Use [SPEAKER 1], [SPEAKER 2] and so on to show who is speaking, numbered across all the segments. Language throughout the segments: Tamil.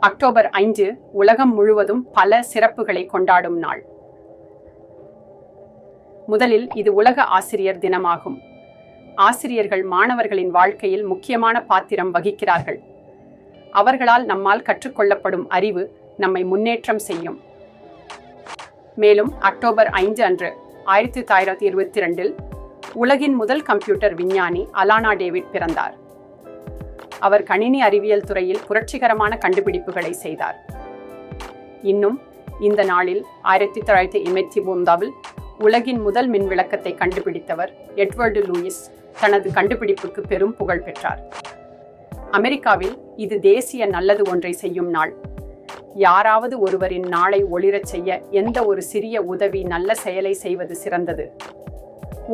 [SPEAKER 1] அக்டோபர் ஐந்து உலகம் முழுவதும் பல சிறப்புகளை கொண்டாடும் நாள். முதலில் இது உலக ஆசிரியர் தினமாகும். ஆசிரியர்கள் மாணவர்களின் வாழ்க்கையில் முக்கியமான பாத்திரம் வகிக்கிறார்கள். அவர்களால் நம்மால் கற்றுக்கொள்ளப்படும் அறிவு நம்மை முன்னேற்றம் செய்யும். மேலும் அக்டோபர் ஐந்து அன்று ஆயிரத்தி தொள்ளாயிரத்தி இருபத்தி ரெண்டில் உலகின் முதல் கம்ப்யூட்டர் விஞ்ஞானி அலானா டேவிட் பிறந்தார். அவர் கணினி அறிவியல் துறையில் புரட்சிகரமான கண்டுபிடிப்புகளை செய்தார். இன்னும் இந்த நாளில் ஆயிரத்தி தொள்ளாயிரத்தி எண்பத்தி ஒன்பதில் உலகின் முதல் மின் விளக்கத்தை கண்டுபிடித்தவர் எட்வர்டு லூயிஸ் தனது கண்டுபிடிப்புக்கு பெரும் புகழ் பெற்றார். அமெரிக்காவில் இது தேசிய நல்லது ஒன்றை செய்யும் நாள். யாராவது ஒருவரின் நாளை ஒளிரச் செய்ய எந்த ஒரு சிறிய உதவி நல்ல செயலை செய்வது சிறந்தது?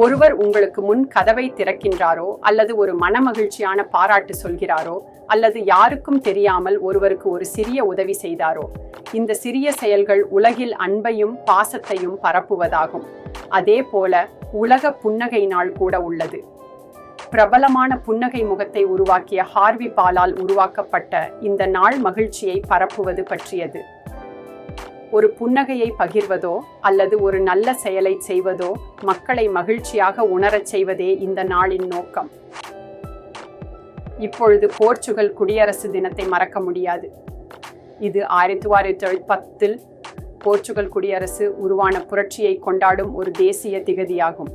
[SPEAKER 1] ஒருவர் உங்களுக்கு முன் கதவை திறக்கின்றாரோ அல்லது ஒரு மனமகிழ்ச்சியான பாராட்டு சொல்கிறாரோ அல்லது யாருக்கும் தெரியாமல் ஒருவருக்கு ஒரு சிறிய உதவி செய்தாரோ இந்த சிறிய செயல்கள் உலகில் அன்பையும் பாசத்தையும் பரப்புவதாகும். அதே போல உலக புன்னகை நாள் கூட உள்ளது. பிரபலமான புன்னகை முகத்தை உருவாக்கிய ஹார்வி பாலால் உருவாக்கப்பட்ட இந்த நாள் மகிழ்ச்சியை பரப்புவது பற்றியது. ஒரு புன்னகையை பகிர்வதோ அல்லது ஒரு நல்ல செயலை செய்வதோ மக்களை மகிழ்ச்சியாக உணரச் செய்வதே இந்த நாளின் நோக்கம். இப்பொழுது போர்ச்சுகல் குடியரசு தினத்தை மறக்க முடியாது. இது ஆயிரத்தி தொள்ளாயிரத்தி பத்தில் போர்ச்சுகல் குடியரசு உருவான புரட்சியை கொண்டாடும் ஒரு தேசிய திகதியாகும்.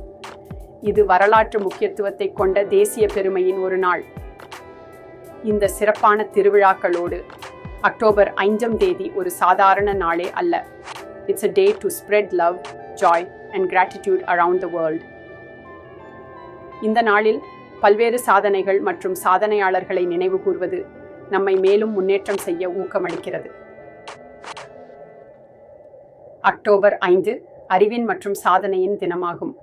[SPEAKER 1] இது வரலாற்று முக்கியத்துவத்தை கொண்ட தேசிய பெருமையின் ஒரு நாள். இந்த சிறப்பான திருவிழாக்களோடு அக்டோபர் ஐந்தாம் தேதி ஒரு சாதாரண நாளே அல்ல. It's a day to spread love joy and gratitude around the world இந்த நாளில் பல்வேறு சாதனைகள் மற்றும் சாதனையாளர்களை நினைவு கூர்வது நம்மை மேலும் முன்னேற்றம் செய்ய ஊக்கமளிக்கிறது. அக்டோபர் ஐந்து அறிவின் மற்றும் சாதனையின் தினமாகும்.